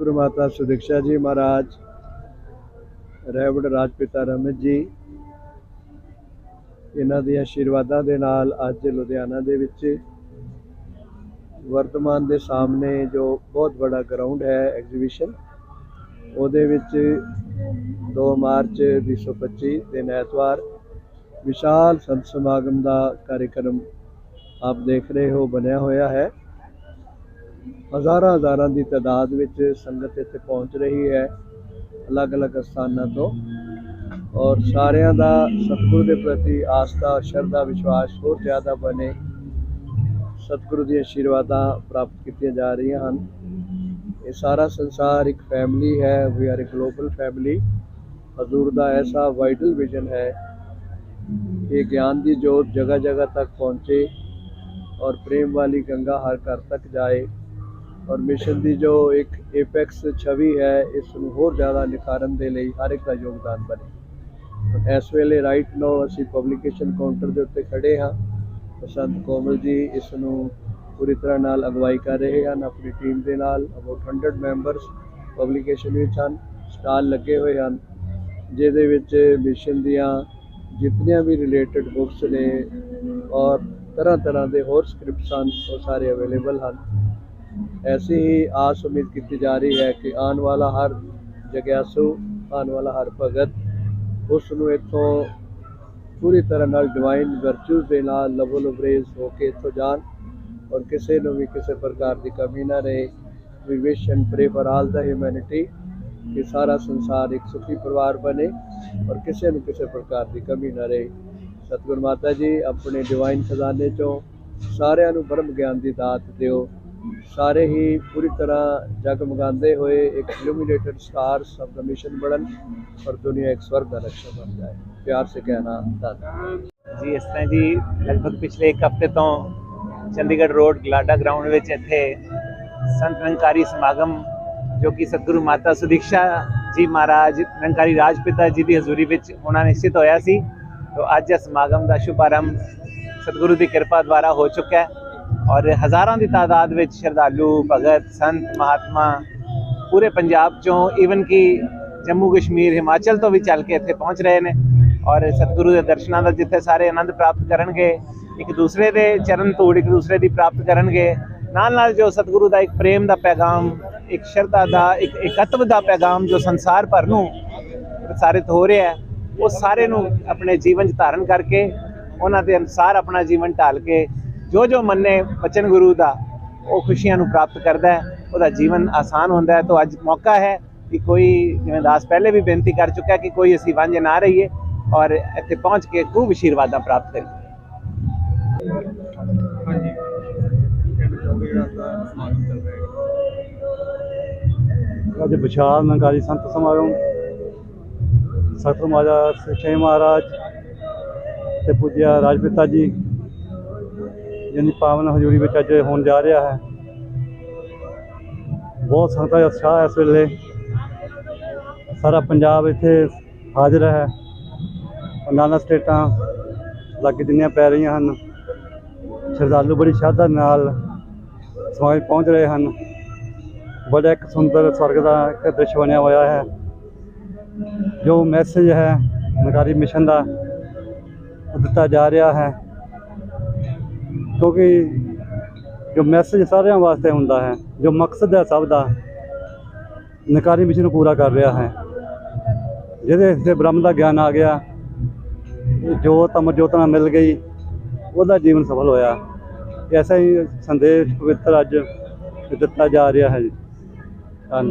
ਗੁਰੂ ਮਾਤਾ ਸੁਦਿਕਸ਼ਾ ਜੀ ਮਹਾਰਾਜ ਰਹਿਬੜ ਰਾਜਪਿਤਾ ਰਮਨ ਜੀ, ਇਹਨਾਂ ਦੇ ਆਸ਼ੀਰਵਾਦਾਂ ਦੇ ਨਾਲ ਅੱਜ ਲੁਧਿਆਣਾ ਦੇ ਵਿੱਚ ਵਰਤਮਾਨ ਦੇ ਸਾਹਮਣੇ ਜੋ ਬਹੁਤ ਵੱਡਾ ਗਰਾਊਂਡ ਹੈ ਐਗਜ਼ੀਬਿਸ਼ਨ ਉਹਦੇ ਵਿੱਚ 2 ਮਾਰਚ 2025 ਦਿਨ ਐਤਵਾਰ ਵਿਸ਼ਾਲ ਸੰਤ ਸਮਾਗਮ ਦਾ ਕਾਰਜਕ੍ਰਮ ਆਪ ਦੇਖ ਰਹੇ ਹੋ, ਬਣਿਆ ਹੋਇਆ ਹੈ। ਹਜ਼ਾਰਾਂ ਹਜ਼ਾਰਾਂ ਦੀ ਤਾਦਾਦ ਵਿੱਚ ਸੰਗਤ ਇੱਥੇ ਪਹੁੰਚ ਰਹੀ ਹੈ ਅਲੱਗ-ਅਲੱਗ ਸਥਾਨਾਂ ਤੋਂ। ਔਰ ਸਾਰਿਆਂ ਦਾ ਸਤਿਗੁਰੂ ਦੇ ਪ੍ਰਤੀ ਆਸਥਾ, ਸ਼ਰਧਾ, ਵਿਸ਼ਵਾਸ ਹੋਰ ਜ਼ਿਆਦਾ ਬਣੇ। ਸਤਿਗੁਰੂ ਦੀਆਂ ਆਸ਼ੀਰਵਾਦਾਂ ਪ੍ਰਾਪਤ ਕੀਤੀਆਂ ਜਾ ਰਹੀਆਂ ਹਨ। ਇਹ ਸਾਰਾ ਸੰਸਾਰ ਇੱਕ ਫੈਮਿਲੀ ਹੈ we are a global family ਹਜ਼ੂਰ ਦਾ ਐਸਾ ਵਾਈਟਲ ਵਿਜ਼ਨ ਹੈ ਕਿ ਗਿਆਨ ਦੀ ਜੋਤ ਜਗ੍ਹਾ ਜਗ੍ਹਾ ਤੱਕ ਪਹੁੰਚੇ ਔਰ ਪ੍ਰੇਮ ਵਾਲੀ ਗੰਗਾ ਹਰ ਘਰ ਤੱਕ ਜਾਏ। ਔਰ ਮਿਸ਼ਨ ਦੀ ਜੋ ਇੱਕ 에ਪੈਕਸ ਛਵੀ ਹੈ, ਇਸ ਨੂੰ ਹੋਰ ਜ਼ਿਆਦਾ ਨਿਖਾਰਨ ਦੇ ਲਈ ਹਰ ਇੱਕ ਦਾ ਯੋਗਦਾਨ ਬਣੇ। ਇਸ ਵੇਲੇ ਰਾਈਟ ਨੋ ਅਸੀਂ ਪਬਲਿਕੇਸ਼ਨ ਕਾਊਂਟਰ ਦੇ ਉੱਤੇ ਖੜੇ ਹਾਂ। ਬਸੰਤ ਕੋਮਲ ਜੀ ਇਸ ਨੂੰ ਪੂਰੀ ਤਰ੍ਹਾਂ ਨਾਲ ਅਗਵਾਈ ਕਰ ਰਹੇ ਹਨ, ਆਪਣੀ ਟੀਮ ਦੇ ਨਾਲ ਅਬਾਊਟ 100 ਮੈਂਬਰਸ ਪਬਲਿਕੇਸ਼ਨ ਵਿੱਚ ਹਨ, ਸਟਾਲ ਲੱਗੇ ਹੋਏ ਹਨ, ਜਿਹਦੇ ਵਿੱਚ ਮਿਸ਼ਨ ਦੀਆਂ ਜਿਤਨੀਆਂ ਵੀ ਰਿਲੇਟਡ ਬੁੱਕਸ ਨੇ ਔਰ ਤਰ੍ਹਾਂ ਤਰ੍ਹਾਂ ਦੇ ਹੋਰ ਸਕ੍ਰਿਪਟਸ ਹਨ, ਉਹ ਸਾਰੇ ਅਵੇਲੇਬਲ ਹਨ। ਐਸੀ ਹੀ ਆਸ ਉਮੀਦ ਕੀਤੀ ਜਾ ਰਹੀ ਹੈ ਕਿ ਆਉਣ ਵਾਲਾ ਹਰ ਜਗਿਆਸੂ ਆਉਣ ਵਾਲਾ ਹਰ ਭਗਤ ਉਸ ਨੂੰ ਇੱਥੋਂ ਪੂਰੀ ਤਰ੍ਹਾਂ ਨਾਲ ਡਿਵਾਈਨ ਵਰਚੂਸ ਦੇ ਨਾਲ ਲਵੋ ਲਵਰੇਜ਼ ਹੋ ਕੇ ਇੱਥੋਂ ਜਾਣ ਔਰ ਕਿਸੇ ਨੂੰ ਵੀ ਕਿਸੇ ਪ੍ਰਕਾਰ ਦੀ ਕਮੀ ਨਾ ਰਹੇ ਵੀ wish and pray for all the humanity ਕਿ ਸਾਰਾ ਸੰਸਾਰ ਇੱਕ ਸੁਖੀ ਪਰਿਵਾਰ ਬਣੇ ਔਰ ਕਿਸੇ ਨੂੰ ਕਿਸੇ ਪ੍ਰਕਾਰ ਦੀ ਕਮੀ ਨਾ ਰਹੇ ਸਤਿਗੁਰ ਮਾਤਾ ਜੀ ਆਪਣੇ ਡਿਵਾਈਨ ਖਜ਼ਾਨੇ ਚੋਂ ਸਾਰਿਆਂ ਨੂੰ ਬ੍ਰਹਮ ਗਿਆਨ ਦੀ ਦਾਤ ਦਿਓ ਸਾਰੇ ਹੀ ਪੂਰੀ ਤਰ੍ਹਾਂ ਜਗਮਗਾਉਂਦੇ ਹੋਏ ਇੱਕ illuminated stars of the mission ਬਣਨ ਔਰ ਦੁਨੀਆ ਇੱਕ ਸਵਰਗ ਦਾ ਨਕਸ਼ਾ ਬਣ ਜਾਏ। ਪਿਆਰ ਸੇ ਕਹਿਣਾ, ਧੰਨਵਾਦ। ਜੀ, ਇਸ ਤਰ੍ਹਾਂ ਜੀ, ਲਗਭਗ ਪਿਛਲੇ ਇੱਕ ਹਫ਼ਤੇ ਤੋਂ ਚੰਡੀਗੜ੍ਹ ਰੋਡ, ਗਲਾਡਾ ਗਰਾਊਂਡ ਵਿੱਚ ਇੱਥੇ ਸੰਤ ਨਿਰੰਕਾਰੀ ਸਮਾਗਮ, ਜੋ ਕਿ ਸਤਿਗੁਰੂ ਮਾਤਾ ਸੁਦੀਕਸ਼ਾ ਜੀ ਮਹਾਰਾਜ ਨਿਰੰਕਾਰੀ ਰਾਜਪਿਤਾ ਜੀ ਦੀ ਹਜ਼ੂਰੀ ਵਿੱਚ ਹੋਣਾ ਨਿਸ਼ਚਿਤ ਹੋਇਆ ਸੀ। ਤੋਂ ਅੱਜ ਇਸ ਸਮਾਗਮ ਦਾ ਸ਼ੁਭਾਰੰਭ ਸਤਿਗੁਰੂ ਦੀ ਕਿਰਪਾ ਦੁਆਰਾ ਹੋ ਚੁੱਕਾ ਹੈ। ਔਰ ਹਜ਼ਾਰਾਂ ਦੀ ਤਾਦਾਦ ਵਿੱਚ ਸ਼ਰਧਾਲੂ, ਭਗਤ, ਸੰਤ, ਮਹਾਤਮਾ ਪੂਰੇ ਪੰਜਾਬ ਚੋਂ ਈਵਨ ਕਿ ਜੰਮੂ ਕਸ਼ਮੀਰ, ਹਿਮਾਚਲ ਤੋਂ ਵੀ ਚੱਲ ਕੇ ਇੱਥੇ ਪਹੁੰਚ ਰਹੇ ਨੇ। ਔਰ ਸਤਿਗੁਰੂ ਦੇ ਦਰਸ਼ਨਾਂ ਦਾ ਜਿੱਥੇ ਸਾਰੇ ਆਨੰਦ ਪ੍ਰਾਪਤ ਕਰਨਗੇ, ਇੱਕ ਦੂਸਰੇ ਦੇ ਚਰਨ ਧੂੜ, ਇੱਕ ਦੂਸਰੇ ਦੀ ਪ੍ਰਾਪਤ ਕਰਨਗੇ ਨਾਲ ਨਾਲ ਜੋ ਸਤਿਗੁਰੂ ਦਾ ਇੱਕ ਪ੍ਰੇਮ ਦਾ ਪੈਗਾਮ, ਇੱਕ ਸ਼ਰਧਾ ਦਾ, ਇੱਕ ਇਕੱਤਵ ਦਾ ਪੈਗਾਮ ਜੋ ਸੰਸਾਰ ਭਰ ਨੂੰ ਪ੍ਰਸਾਰਿਤ ਹੋ ਰਿਹਾ ਹੈ, ਉਹ ਸਾਰੇ ਨੂੰ ਆਪਣੇ ਜੀਵਨ 'ਚ ਧਾਰਨ ਕਰਕੇ, ਉਹਨਾਂ ਦੇ ਅਨੁਸਾਰ ਆਪਣਾ ਜੀਵਨ ਢਾਲ ਕੇ ਜੋ ਜੋ ਮੰਨੇ ਬਚਨ ਗੁਰੂ ਦਾ ਉਹ ਖੁਸ਼ੀਆਂ ਨੂੰ ਪ੍ਰਾਪਤ ਕਰਦਾ ਹੈ ਉਹਦਾ ਜੀਵਨ ਆਸਾਨ ਹੁੰਦਾ ਹੈ। ਤਾਂ ਅੱਜ ਮੌਕਾ ਹੈ ਕਿ ਕੋਈ ਜਿਵੇਂ ਦਾਸ ਪਹਿਲੇ ਵੀ ਬੇਨਤੀ ਕਰ ਚੁੱਕਾ ਕਿ ਕੋਈ ਅਸੀਂ ਵਾਂਝ ਨਾ ਰਹੀਏ ਔਰ ਇੱਥੇ ਪਹੁੰਚ ਕੇ ਖੂਬ ਆਸ਼ੀਰਵਾਦਾਂ ਪ੍ਰਾਪਤ ਕਰੀਏ। ਹਾਂਜੀ। ਕਹਿਣਾ ਚਾਹੋਗੇ ਜਿਹੜਾ ਆਪਣਾ ਸਮਾਗਮ ਚੱਲ ਰਿਹਾ ਹੈ। ਅੱਜ ਵਿਸ਼ਾਲ ਸੰਤ ਸਮਾਗਮ ਸਤਿਗੁਰੂ ਮਹਾਰਾਜ ਸਿੱਖੇ ਮਹਾਰਾਜ ਤੇ ਪੂਜਿਆ ਰਾਜਪਿਤਾ ਜੀ। ਜਿਹਦੀ ਪਾਵਨ ਹਜ਼ੂਰੀ ਵਿੱਚ ਅੱਜ ਹੋਣ ਜਾ ਰਿਹਾ ਹੈ। ਬਹੁਤ ਸੰਗਤਾਂ ਦਾ ਉਤਸ਼ਾਹ ਹੈ ਇਸ ਵੇਲੇ। ਸਾਰਾ ਪੰਜਾਬ ਇੱਥੇ ਹਾਜ਼ਰ ਹੈ। ਨਾਨਾ ਸਟੇਟਾਂ ਲਾਗੇ ਜਿੰਨੀਆਂ ਪੈ ਰਹੀਆਂ ਹਨ। ਸ਼ਰਧਾਲੂ ਬੜੀ ਸ਼ਰਧਾ ਨਾਲ ਸਮਾਗਮ ਪਹੁੰਚ ਰਹੇ ਹਨ। ਬੜਾ ਇੱਕ ਸੁੰਦਰ ਸਵਰਗ ਦਾ ਇੱਕ ਦ੍ਰਿਸ਼ ਬਣਿਆ ਹੋਇਆ ਹੈ। ਜੋ ਮੈਸੇਜ ਹੈ ਨਗਾਰੀ ਮਿਸ਼ਨ ਦਾ ਉਹ ਦਿੱਤਾ ਜਾ ਰਿਹਾ ਹੈ। ਕਿਉਂਕਿ ਜੋ ਮੈਸੇਜ ਸਾਰਿਆਂ ਵਾਸਤੇ ਹੁੰਦਾ ਹੈ, ਜੋ ਮਕਸਦ ਹੈ ਸਭ ਦਾ, ਨਕਾਰੀ ਮਿਸ਼ਨ ਨੂੰ ਪੂਰਾ ਕਰ ਰਿਹਾ ਹੈ। ਜਿਹਦੇ ਤੇ ਬ੍ਰਹਮ ਦਾ ਗਿਆਨ ਆ ਗਿਆ, ਇਹ ਜੋਤ ਅਮਰ ਜੋਤ ਨਾਲ ਮਿਲ ਗਈ, ਉਹਦਾ ਜੀਵਨ ਸਫਲ ਹੋਇਆ। ਐਸਾ ਹੀ ਸੰਦੇਸ਼ ਪਵਿੱਤਰ ਅੱਜ ਦਿੱਤਾ ਜਾ ਰਿਹਾ ਹੈ। ਜੀ ਧੰਨ